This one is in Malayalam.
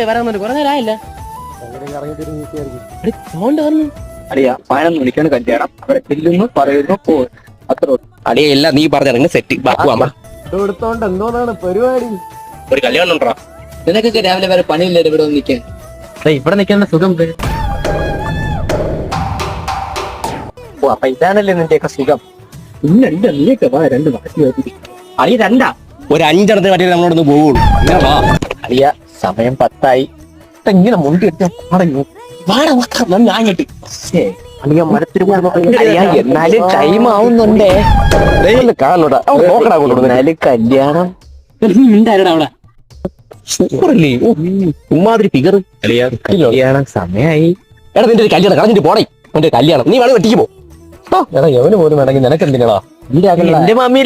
എപ്പോഴേ വരാൻ വേണ്ടി കുറെ നേരം ആയില്ല? വന്നു. അടിയാ പതിനൊന്ന് മണിക്കാണ് കല്യാണം. അവിടെ ചെല്ലുന്നു പറയുന്നു പോ അത്ര അടിയ ഇല്ല നീ പറഞ്ഞ സെറ്റ് ബാക്കുവാമ എടുത്തോണ്ട് എന്തോന്നാണ് പരിപാടി? ഒരു കല്യാണം ഉണ്ടോ? നിനക്കൊക്കെ രാവിലെ വരെ പണിയില്ല ഇവിടെ വന്ന് നിൽക്കാൻ. ഇവിടെ നിൽക്കുന്ന സുഖം ഓ അപ്പൊ ഇതാണല്ലേ നിന്റെയൊക്കെ സുഖം? ഇല്ല രണ്ട് അല്ലേക്ക് വാ രണ്ട് വാശി രണ്ടാ. ഒരു അഞ്ചെണ്ണത്തിന് പറ്റിയ നമ്മളോടൊന്ന് പോവുള്ളൂ. വാ. അളിയ സമയം പത്തായി. ഇങ്ങനെ മുണ്ടി പറഞ്ഞു വാടാ വാടാ, ഞാൻ ഞാങ്ങട്ട് അളിയ മരത്തിൽ അളിയ എന്നാലും ടൈം ആവുന്നുണ്ടേ കാണൂടാ. നോക്കടാ കൊണ്ടു എന്നാലും കല്യാണം. മിണ്ടാരടാ അവിടെ. സൂപ്പറല്ലേ? ഓ ഉമ്മാതിരി ഫിഗർ കല്യാണം. സമയായി. എടാ നിന്റെ ഒരു കല്യാണം കളഞ്ഞിട്ട് പോണേ നിന്റെ കല്യാണം. നീ വേണം വെട്ടിക്ക് പോ. എടാ എവന് പോലും വേണമെങ്കിൽ നിനക്ക് എന്തിനാ എന്റെ എന്റെ മമ്മി